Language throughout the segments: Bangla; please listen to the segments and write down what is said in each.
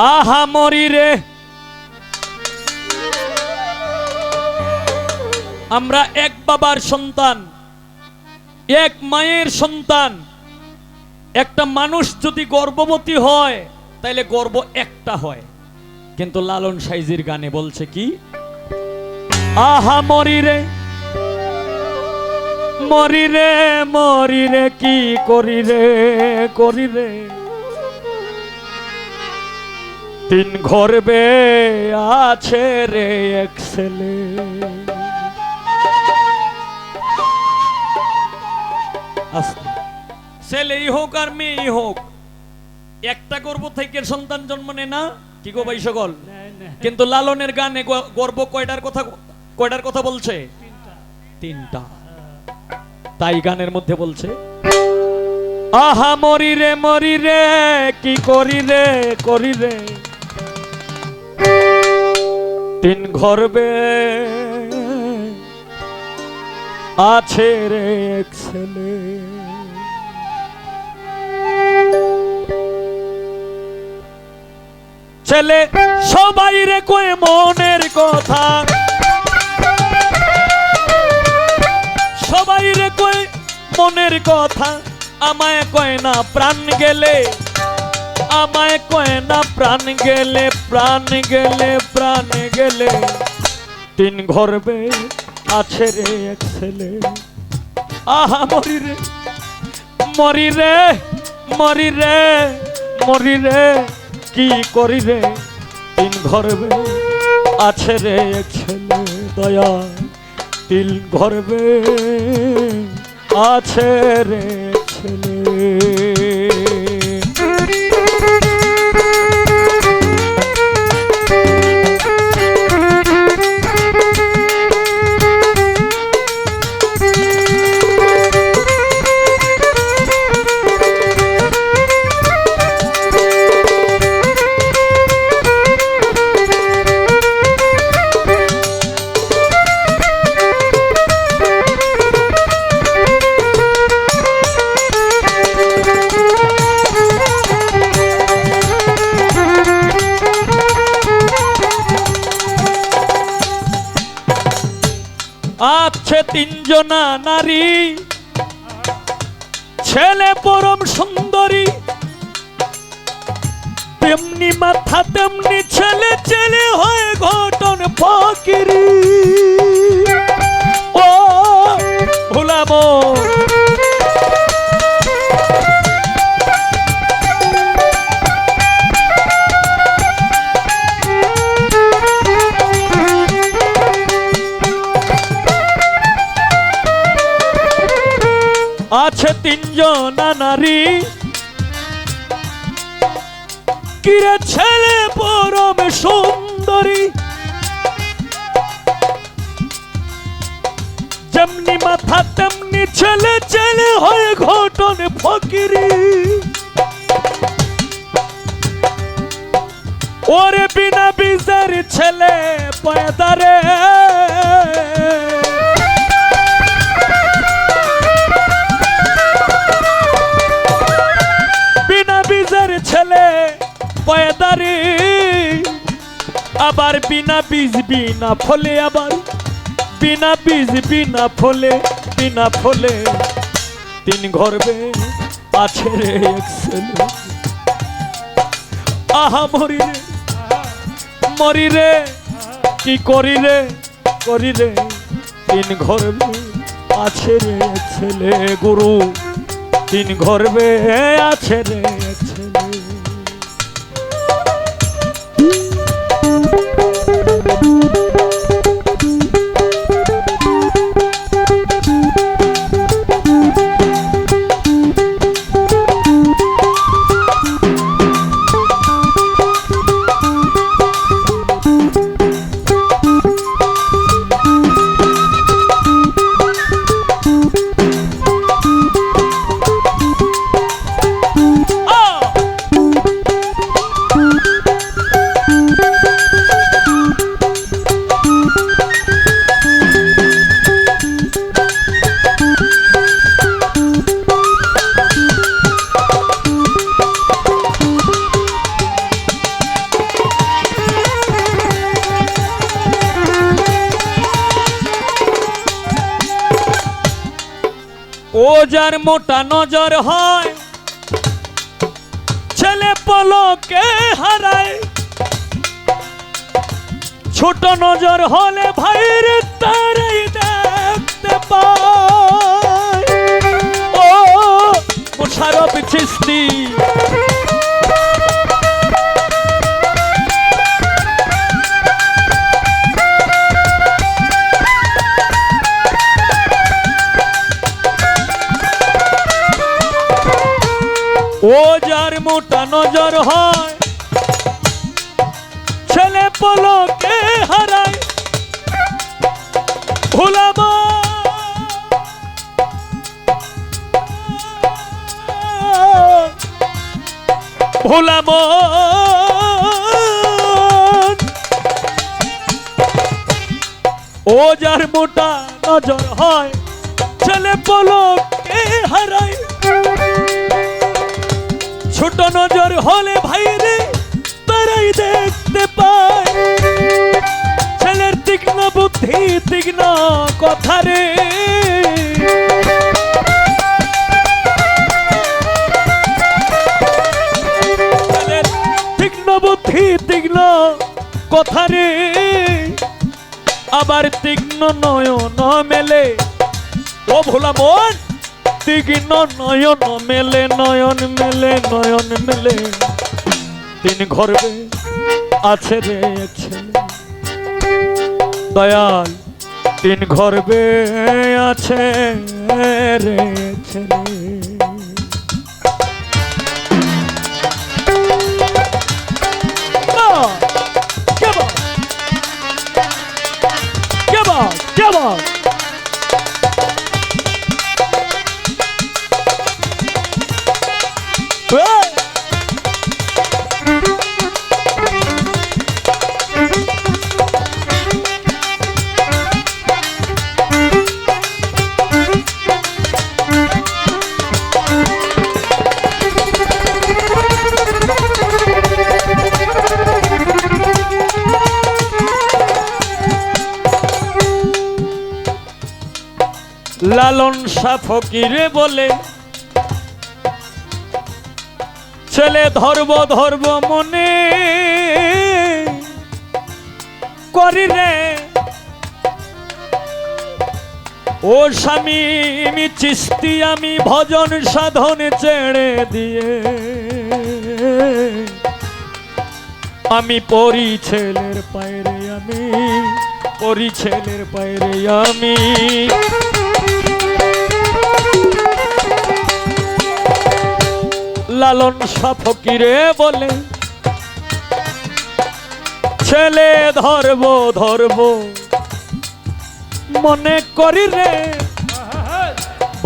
আহা, মরি রে। আমরা এক বাবার সন্তান, এক মায়ের সন্তান। একটা মানুষ যদি গর্ভবতী হয়, তাইলে গর্ব একটা হয়। কিন্তু লালন সাইজির গানে বলছে কি? আহা, মরি রে। মরি রে মরি রে, কি করি রে, করি তিন ঘর বে আছে রে এক ছেলে। ছেলেই হোক আর মেয়েই হোক, একটা গর্ব থেকে সন্তান জন্ম নেয় না? কি গো ভাই সকল? কিন্তু লালনের গানে গর্ব কয়টার কথা কয়টার কথা বলছে? তিনটা। তাই গানের মধ্যে বলছে, আহা মরি রে মরি রে, কি করি রে করি রে। তিন ঘরবে আছে রে এক ছেলে। ছেলে, সবাই রে কয়ে মনের কথা। সবাই রে কয়ে মনের কথা। আমায় কয় না, প্রাণ গেলে আমায় কয় না, প্রাণ গেলে প্রাণ গেলে প্রাণ গেলে। তিন ঘরবে আছে রে এক ছেলে। আহা, মরি রে মরি রে মরি রে মরি রে, কি করি রে? তিন ঘরবে আছে রে এক ছেলে দয়া তিন ঘরবে আছে রে ছেলে। তিনজনা নারী। ছেলে পরম সুন্দরী। তেমনি মাথা, তেমনি ছেলে ছেলে হয়ে ঘটন ফকিরি। ও ভুলাবো। তিনজন নারী। কিরে ছেলে পরম সুন্দরী। যেমনি মাথা, তেমনি ছেলে ছেলে হয়ে ঘটন ফকিরি। ওরে বিনা বিজের ছেলে, পয়দারে। আবার বিনা বীজ, বিনা ফলে আবার, বিনা বীজ, বিনা ফলে বিনা ফলে তিন ঘরবে আছে রে আহা, মরি রে মরি রে, কি করি রে করি রে, তিন ঘরবে আছে রে ছেলে গুরু, তিন ঘরবে আছে রে যার মোটা নজর হয় ছেলে পলকে হারায় ছোট নজর হলে ভাইয়ের তারাই দেখতে পায় ও মোশারফ চিস্তি যার মোটা নজর হয়। ছেলে পলকে হারায়। ভুলাবো ভুলাবো ও যার মোটা নজর হয়, ছেলে পলকে হারায়। ছোট নজর হলে ভাই রে, তারাই দেখতে পায়। ছেলের তীক্ষ্ণ বুদ্ধি, তীক্ষ্ণ কথা রে। তীক্ষ্ণ বুদ্ধি, তীক্ষ্ণ কথা রে। আবার তীক্ষ্ণ নয়ন মেলে। ও ভোলা মন তীক্ষ্ণ নয়ন মেলে নয়ন মেলে নয়ন মেলে। তিন ঘরবে আছে রে ছেলে দয়াল, তিন ঘরবে আছে রে ছেলে লালন শাহ ফকিরে বলে, ছেলে ধরব ধরব মনে করি রে। ও স্বামী চিস্তি, আমি ভজন সাধন ছেড়ে দিয়ে, আমি পরি ছেলের পায়রে আমি, পরি ছেলের পায়রে আমি। লালন শাহ ফকিরে বলে, ছেলে ধরব ধরব। মনে করি রে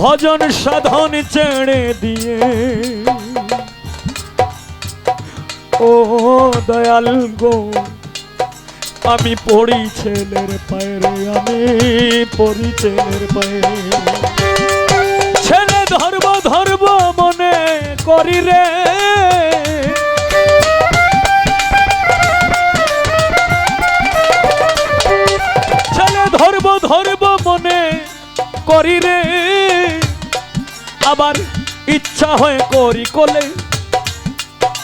ভজন সাধন ছেড়ে দিয়ে। ও দয়াল গো, আমি পড়ি ছেলের পায়রে, আমি পড়ি ছেলের পায়রে। ছেলে ধরব ধরব করি রে। ছেলে ধরব ধরব মনে করি রে। আবার ইচ্ছা হয়ে করি কোলে,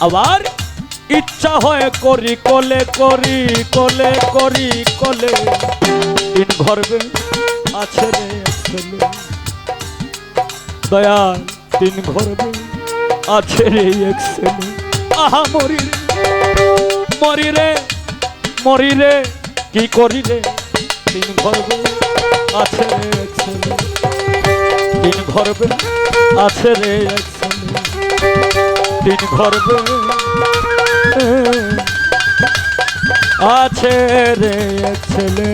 আবার ইচ্ছা হয় করি কোলে করি কোলে করি কোলে। দিন ঘরবে আছে রে দয়াল, তিন ঘরবে আছে রে এক ছেলে আহা মরি রে মরি রে মরি রে কি করি রে তিন ঘরবে আছে রে এক ছেলে তিন ঘরবে আছে রে এক ছেলে তিন ঘরবে আছে রে এক ছেলে